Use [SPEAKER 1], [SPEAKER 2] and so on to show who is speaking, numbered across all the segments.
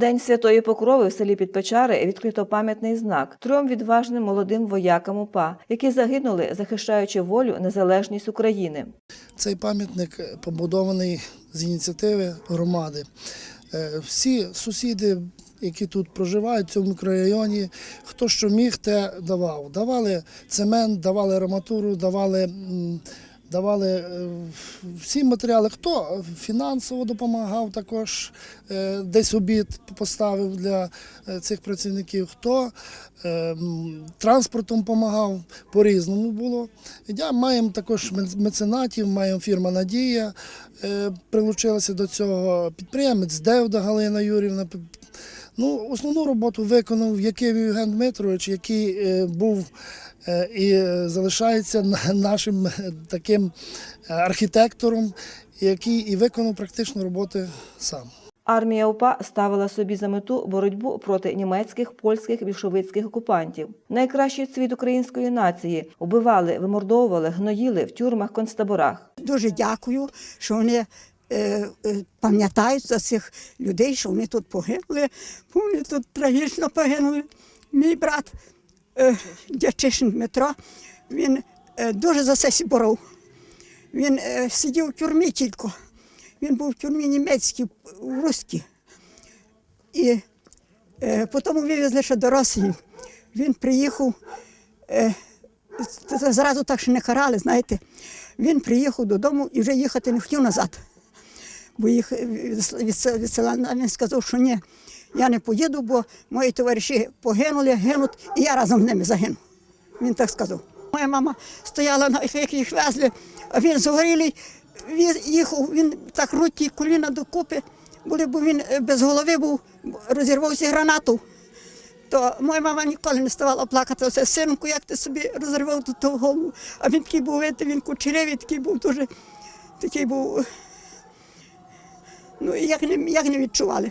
[SPEAKER 1] День святої Покрови в селі Підпечари відкрито пам'ятний знак трьом відважним молодим воякам УПА, які загинули, захищаючи волю, незалежність України.
[SPEAKER 2] Цей пам'ятник побудований з ініціативи громади. Е, Всі сусіди, які тут проживають в цьому мікрорайоні, хто що міг, те давав. Давали цемент, давали арматуру, давали. Давали е, всі матеріали, хто фінансово допомагав також, е, десь обід поставив для е, цих працівників, хто транспортом допомагав, по-різному було. Я маємо також меценатів, маємо фірма Надія, прилучилася до цього підприємець Девда Галина Юрівна. Ну, основну роботу виконав Яків Євген Дмитрович, який був і е, залишається нашим е, таким е, архітектором, який і виконав практично роботи сам.
[SPEAKER 1] Армія УПА ставила собі за мету боротьбу проти німецьких, польських, більшовицьких окупантів. Найкращий цвіт української нації убивали, вимордовували, гноїли в тюрмах, концтаборах.
[SPEAKER 3] Дуже дякую, що вони пам'ятають за цих людей, що вони тут погинули. Вони тут трагічно погинули. Мій брат Дячишин Дмитро, він е, дуже за це боров. Він е, сидів в тюрмі тільки. Він був в тюрмі німецькій, в руській. І е, потім вивезли ще до. Він приїхав, е, зразу так ще не карали, знаєте. Він приїхав додому і вже їхати не хотів назад. Бо їх від, від, від села він сказав, що ні, я не поїду, бо мої товариші погинули, гинуть, і я разом з ними загину. Він так сказав. Моя мама стояла, на- як їх везли, а він згорілий, він їхав, він так руті коліна докупи були, бо він е, без голови був, розірвався гранату. То моя мама ніколи не ставала плакати. Оце синку, як ти собі розривав тут ту голову. А він такий був, видите, він кучерявий, такий був дуже, такий був. Ну, як не, як не відчували.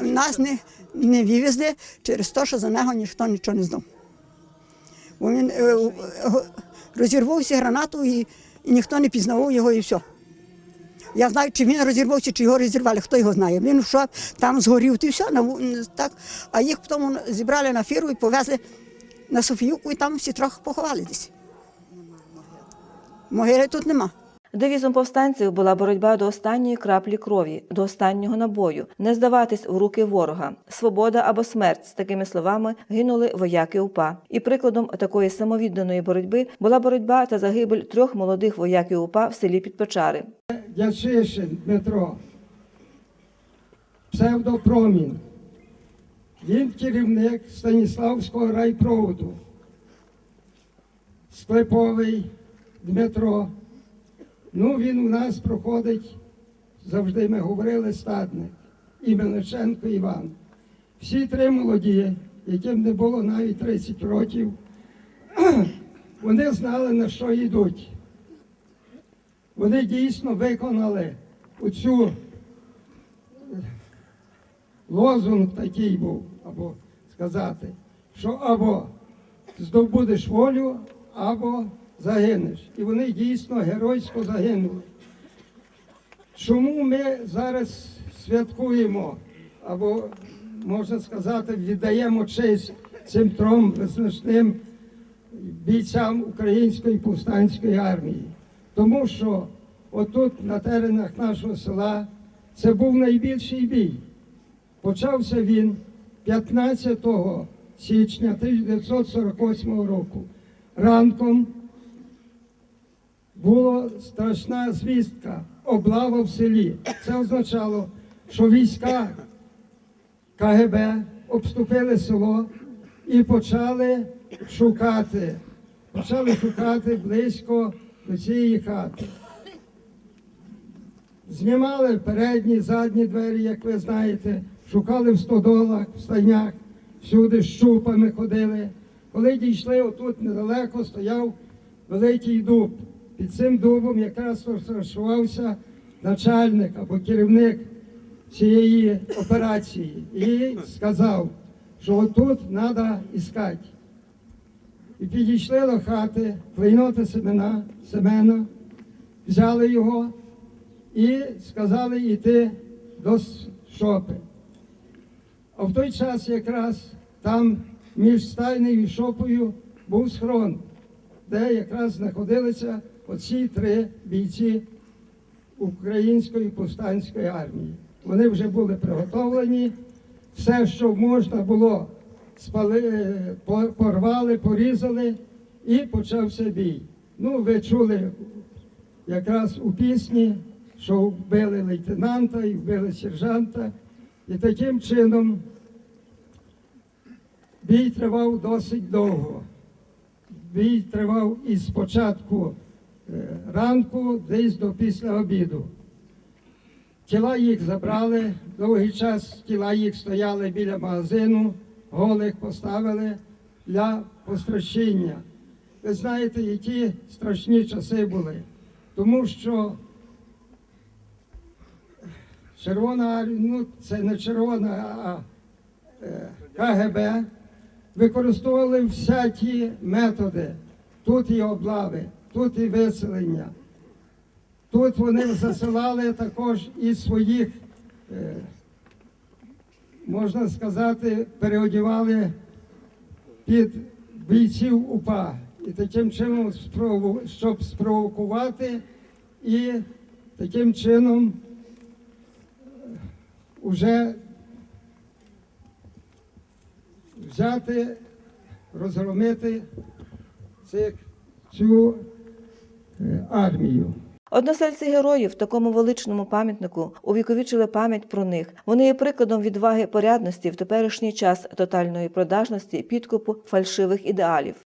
[SPEAKER 3] Нас не, не вивезли через те, що за нього ніхто нічого не знав. Він е, е, розірвався гранату і, і ніхто не пізнавав його і все. Я знаю, чи він розірвався, чи його розірвали, хто його знає. Він йшов, там згорів, і все, так. а їх потім зібрали на фіру і повезли на Софіївку, і там всі трохи поховали десь. Могили тут нема.
[SPEAKER 1] Девізом повстанців була боротьба до останньої краплі крові, до останнього набою, не здаватись в руки ворога, свобода або смерть. З такими словами гинули вояки УПА. І прикладом такої самовідданої боротьби була боротьба та загибель трьох молодих вояків УПА в селі Підпечари.
[SPEAKER 4] Дячишин Дмитро, псевдопромін. Він керівник Станіславського райпроводу. Склеповий Дмитро. Ну, він у нас проходить, завжди ми говорили, стадник. І Мельниченко Іван. Всі три молоді, яким не було навіть 30 років, вони знали, на що йдуть вони дійсно виконали оцю е, лозунг такий був, або сказати, що або здобудеш волю, або загинеш. І вони дійсно геройсько загинули. Чому ми зараз святкуємо, або, можна сказати, віддаємо честь цим трьом визначним бійцям Української повстанської армії? Тому що отут, на теренах нашого села, це був найбільший бій. Почався він 15 січня 1948 року. Ранком була страшна звістка, облава в селі. Це означало, що війська КГБ обступили село і почали шукати, почали шукати близько до цієї хати. Знімали передні, задні двері, як ви знаєте, шукали в стодолах, в стайнях, всюди з щупами ходили. Коли дійшли, отут недалеко стояв великий дуб. Під цим дубом якраз розташувався начальник або керівник цієї операції і сказав, що отут треба іскати. І підійшли до хати, клейноти Семена, Семена, взяли його і сказали йти до шопи. А в той час якраз там між стайнею і шопою був схрон, де якраз знаходилися оці три бійці Української повстанської армії. Вони вже були приготовлені, все, що можна було, спали, порвали, порізали і почався бій. Ну, ви чули якраз у пісні, що вбили лейтенанта і вбили сержанта. І таким чином бій тривав досить довго. Бій тривав із початку е, ранку, десь до після обіду. Тіла їх забрали, довгий час тіла їх стояли біля магазину, голих поставили для постращення. Ви знаєте, які страшні часи були, тому що Червона ну це не червона, а е, КГБ використовували всякі методи. Тут і облави, тут і виселення. Тут вони засилали також і своїх, е, можна сказати, переодівали під бійців УПА. І таким чином, щоб спровокувати і таким чином уже взяти, розгромити цих, цю е, армію.
[SPEAKER 1] Односельці героїв в такому величному пам'ятнику увіковічили пам'ять про них. Вони є прикладом відваги порядності в теперішній час тотальної продажності, підкупу фальшивих ідеалів.